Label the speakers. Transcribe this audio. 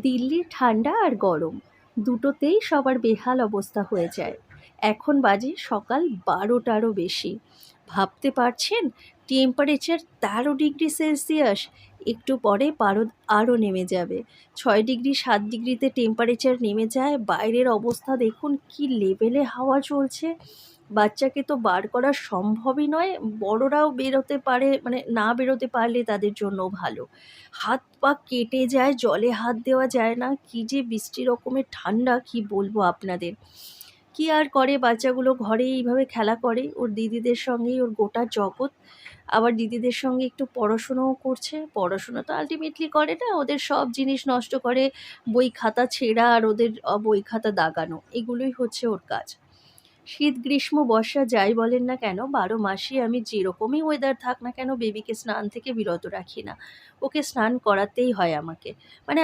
Speaker 1: দিল্লির ঠান্ডা আর গরম। দুটোতেই সবার বেহাল অবস্থা হয়ে যায়। এখন বাজে সকাল বারোটারও বেশি। ভাবতে পারছেন? টেম্পারেচার তেরো ডিগ্রি সেলসিয়াস। একটু পরে পারদ আরও নেমে যাবে। ছয় ডিগ্রি, সাত ডিগ্রিতে টেম্পারেচার নেমে যায়। বাইরের অবস্থা দেখুন, কি লেভেলে হাওয়া চলছে। বাচ্চাকে তো বার করা সম্ভবই নয়। বড়রাও বেরোতে পারে মানে না বেরোতে পারলে তাদের জন্য ভালো। হাত পা কেটে যায়, জলে হাত দেওয়া যায় না। কী যে বৃষ্টি, রকমের ঠান্ডা, কি বলব আপনাদের? কি আর করে বাচ্চাগুলো ঘরে এইভাবে খেলা করে? ওর দিদিদের সঙ্গেই ওর গোটা জগৎ। আবার দিদিদের সঙ্গে একটু পড়াশুনোও করছে। পড়াশুনো তো আলটিমেটলি করে না, ওদের সব জিনিস নষ্ট করে বই খাতা ছেঁড়া আর ওদের বই খাতা দাগানো, এগুলোই হচ্ছে ওর কাজ। শীত, গ্রীষ্ম, বর্ষা যাই বলেন না কেন, বারো মাসই আমি যেরকমই ওয়েদার থাক না কেন বেবিকে স্নান থেকে বিরত রাখি না। ওকে স্নান করাতেই হয় আমাকে। মানে